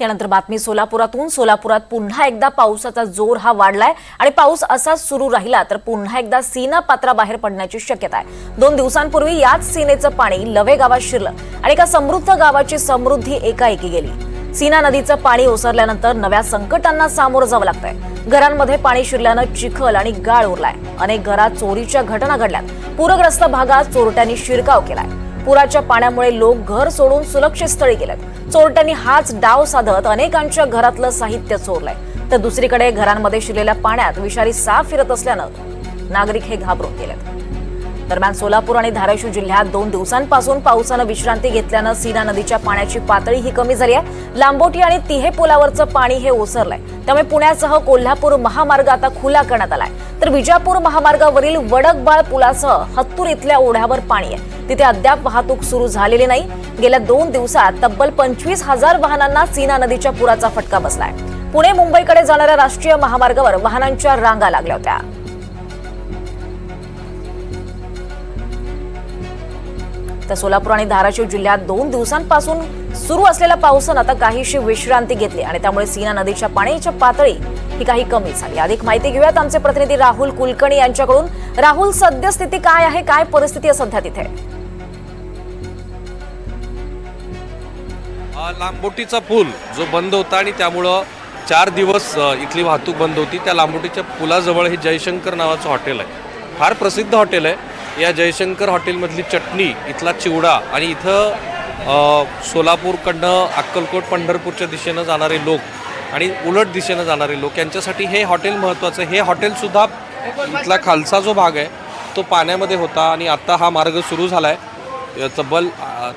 यानंतर बातमी सोलापुरातून. सोलापुरात पुन्हा एकदा पावसाचा जोर हा वाढलाय आणि पाऊस असाच सुरू राहिला तर पुन्हा एकदा सीना पात्राबाहेर पडण्याची शक्यता आहे. दोन दिवसांपूर्वी याच सीनेचं पाणी लवे गावात शिरलं आणि एका समृद्ध गावाची समृद्धी एकाएकी गेली. सीना नदीचं पाणी ओसरल्यानंतर नव्या संकटांना सामोरं जावं लागतंय. घरांमध्ये पाणी शिरल्यानं चिखल आणि गाळ उरलाय. अनेक घरात चोरीच्या घटना घडल्यात. पूरग्रस्त भागात चोरट्यांनी शिरकाव केलाय. पुराच्या पाण्यामुळे लोक घर सोडून सुरक्षित स्थळी गेलेत. चोरट्यांनी हाच डाव साधत अनेकांच्या घरातलं साहित्य चोरलंय. तर दुसरीकडे घरांमध्ये शिरलेल्या पाण्यात विषारी साप फिरत असल्यानं नागरिक हे घाबरून गेलेत. दरम्यान सोलापूर आणि धाराशिव जिल्ह्यात दोन दिवसांपासून पावसानं विश्रांती घेतल्यानं सीना नदीच्या पाण्याची पातळी ही कमी झाली आहे. लांबोटी आणि तिहे पुलावरचं पाणी हे ओसरलंय. त्यामुळे पुण्यासह कोल्हापूर महामार्ग आता खुला करण्यात आलाय. तर विजापूर महामार्गावरील वडकबाळ पुलासह हत्तूर इथल्या ओढ्यावर पाणी आहे. तिथे अद्याप वाहतूक सुरू झालेली नाही. गेल्या दोन दिवसात तब्बल पंचवीस हजार वाहनांना सीना नदीच्या पुराचा फटका बसलाय. पुणे मुंबईकडे जाणाऱ्या राष्ट्रीय महामार्गावर वाहनांच्या रांगा लागल्या होत्या. तर सोलापूर आणि धाराशिव जिल्ह्यात दोन दिवसांपासून सुरू असलेल्या पावसानं आता काहीशी विश्रांती घेतली आणि त्यामुळे सीना नदीच्या पाण्याची पातळी ही काही कमी झाली. अधिक माहिती घेऊयात आमचे प्रतिनिधी राहुल कुलकर्णी यांच्याकडून. राहुल सद्यस्थिती काय आहे? काय परिस्थिती आहे सध्या तिथे? लांबोटीचा पूल जो बंद होता आणि त्यामुळं चार दिवस इथली वाहतूक बंद होती. त्या लांबोटीच्या पुलाजवळ हे जयशंकर नावाचं हॉटेल आहे. फार प्रसिद्ध हॉटेल आहे. या जयशंकर हॉटेलमधली चटणी इथला चिवडा आणि इथं सोलापूरकडनं अक्कलकोट पंढरपूरच्या दिशेनं जाणारे लोक आणि उलट दिशेनं जाणारे लोक यांच्यासाठी हे हॉटेल महत्त्वाचं आहे. हे हॉटेलसुद्धा इथला खालचा जो भाग आहे तो पाण्यामध्ये होता आणि आत्ता हा मार्ग सुरू झाला आहे तब्बल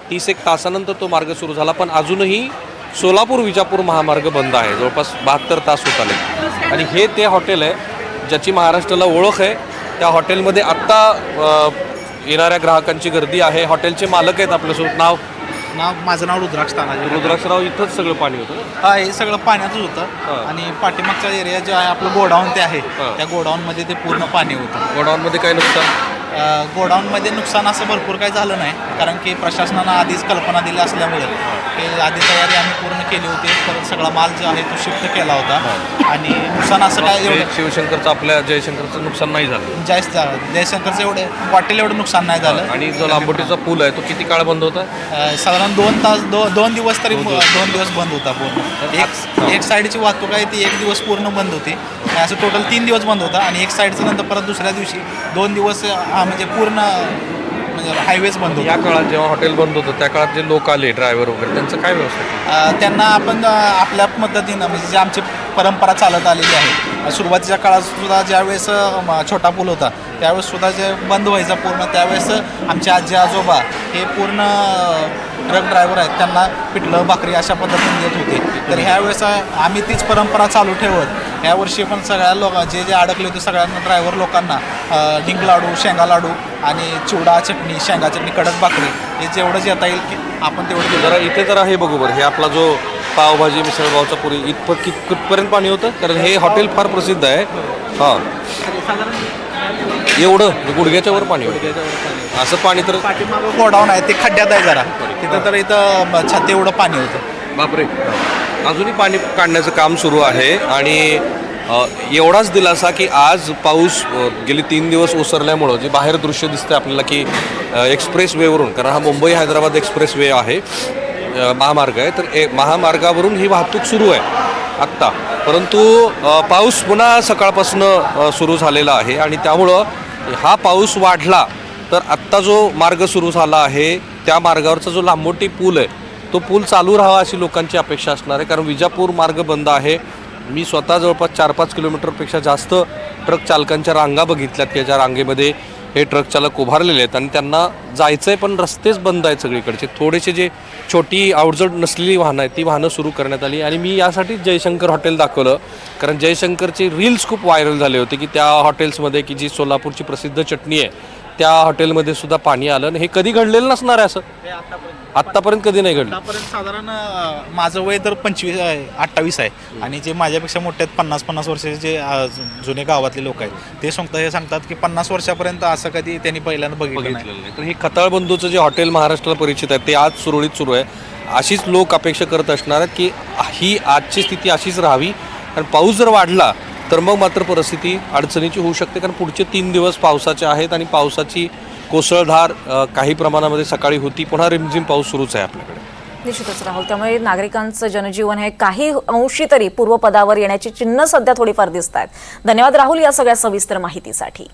तीस एक तासानंतर तो मार्ग सुरू झाला पण अजूनही सोलापूर विजापूर महामार्ग बंद आहे. जवळपास बहात्तर तास होत आले. आणि हे ते हॉटेल आहे ज्याची महाराष्ट्राला ओळख आहे. त्या हॉटेलमध्ये आत्ता येणाऱ्या ग्राहकांची गर्दी आहे. हॉटेलचे मालक आहेत आपल्यासोबत. नाव? नाव माझं नाव रुद्राक्ष तानाजी रुद्राक्षराव इथंच सगळं पाणी होतं ना? हा हे सगळं पाण्यातच हा. होतं आणि पाठीमागचा एरिया जो आहे आपलं गोडाऊन ते आहे. हा. त्या गोडाऊनमध्ये ते पूर्ण पाणी होतं. गोडाऊनमध्ये काय नुकसान? गोडाऊनमध्ये नुकसान असं भरपूर काही झालं नाही कारण की प्रशासनानं आधीच कल्पना दिली असल्यामुळे. की आधी तयारी आम्ही पूर्ण केली होती परत सगळा माल जो आहे तो शिफ्ट केला होता. आणि नुकसान असं काय हे एवढं शिवशंकरचं आपल्या जयशंकरचं नुकसान नाही झालं. जास्त झालं जयशंकरचं एवढे हॉटेल एवढं नुकसान नाही झालं. आणि जो लांबोटीचा पूल आहे तो किती काळ बंद होता? साधारण दोन तास दो दोन दिवस तरी दोन दिवस. बंद होता पूर्ण. एक एक साईडची वाहतूक आहे ती एक दिवस पूर्ण बंद होती. असं टोटल तीन दिवस बंद होता. आणि एक साईडचं नंतर परत दुसऱ्या दिवशी दोन दिवस हा म्हणजे पूर्ण म्हणजे हायवेज बंद होता या काळात जेव्हा हॉटेल बंद होतं त्या काळात जे लोक आले ड्रायव्हर वगैरे त्यांचं काय व्यवस्था केली? अ, त्यांना आपण अ, आपल्या पद्धतीनं म्हणजे जी आमची परंपरा चालत आलेली आहे सुरुवातीच्या काळात सुद्धा ज्यावेळेस अ, म, छोटा पूल होता त्यावेळेस सुद्धा जे बंद व्हायचा पूर्ण त्यावेळेस आमचे आजी आजोबा हे पूर्ण ट्रक ड्रायव्हर आहेत त्यांना पिठलं भाकरी अशा पद्धतीने देत होते तर ह्यावेळेस आम्ही तीच परंपरा चालू ठेवत यावर्षी पण सगळ्या लोक जे जे अडकले होते सगळ्यांना ड्रायव्हर लोकांना डिंक लाडू शेंगा लाडू आणि चिवडा चटणी शेंगा चटणी कडक भाकरी हे जेवढं येता येईल की आपण तेवढं. जरा इथे जरा हे बघू बरं. हे आपला जो पावभाजी मिसळपावचा पुरी इथपर कित कुठपर्यंत पाणी होतं? कारण हे हॉटेल फार प्रसिद्ध आहे. हां. एवढं गुडघ्याच्या वर पाणी होतं. असं पाणी तर पाठीमागं गोडाऊन आहे ते खड्ड्यात आहे जरा. तिथं तर इथं छाती एवढं पाणी होतं. बापरे. अजूनही पाणी काढण्याचं काम सुरू आहे आणि एवढाच दिलासा की आज पाऊस गेली तीन दिवस ओसरल्यामुळं जे बाहेर दृश्य दिसतं आपल्याला की एक्सप्रेस वेवरून कारण हा मुंबई हैदराबाद एक्सप्रेस वे आहे महामार्ग आहे तर ए महामार्गावरून ही वाहतूक सुरू आहे आत्ता. परंतु पाऊस पुन्हा सकाळपासून सुरू झालेला आहे आणि त्यामुळं हा पाऊस वाढला तर आत्ता जो मार्ग सुरू झाला आहे त्या मार्गावरचा जो लांबोटी पूल आहे तो पूल चालू राहावा अशी लोकांची अपेक्षा असणार आहे. कारण विजापूर मार्ग बंद आहे. मी स्वतः जवळपास चार पाच किलोमीटरपेक्षा जास्त ट्रक चालकांच्या रांगा बघितल्यात की ज्या रांगेमध्ये हे ट्रक चालक उभारलेले आहेत आणि त्यांना जायचं आहे पण रस्तेच बंद आहेत सगळीकडचे. थोडेसे जे छोटी आवडजड नसलेली वाहनं आहेत ती वाहनं सुरू करण्यात आली. आणि मी यासाठीच जयशंकर हॉटेल दाखवलं. कारण जयशंकरचे रील्स खूप व्हायरल झाले होते की त्या हॉटेल्समध्ये की जी सोलापूरची प्रसिद्ध चटणी आहे त्या हॉटेलमध्ये सुद्धा पाणी आलं आणि हे कधी घडलेलं नसणार आहे असं. आत्तापर्यंत कधी नाही घडलं. आतापर्यंत साधारण अं, माझं वय तर पंचवीस आहे अठ्ठावीस आहे. आणि जे माझ्यापेक्षा मोठे आहेत पन्नास पन्नास वर्षाचे जे अं, जु- जुने गावातले लोक आहेत ते सांगतात हे सांगतात की पन्नास वर्षापर्यंत असं कधी त्यांनी पहिल्यांदा बघितलं नाही. बघितलेलं नाही. तर हे खताळ बंधूचं जे हॉटेल महाराष्ट्राला परिचित आहे ते आज सुरळीत सुरू आहे. अशीच लोक अपेक्षा करत असणार आहेत की ही आजची स्थिती अशीच राहावी. कारण पाऊस जर वाढला तर मग मात्र परिस्थिती अडचणीची होऊ शकते कारण पुढचे तीन दिवस पावसाचे आहेत आणि पावसाची कोसळधार काही प्रमाणामध्ये सकाळी होती. पुन्हा रिमझिम पाऊस सुरूच आहे आपल्याकडे. निश्चितच राहुल त्यामुळे नागरिकांचं जनजीवन हे काही अंशी तरी पूर्वपदावर येण्याची चिन्ह सध्या थोडीफार दिसत आहेत धन्यवाद राहुल या सगळ्या सविस्तर माहितीसाठी.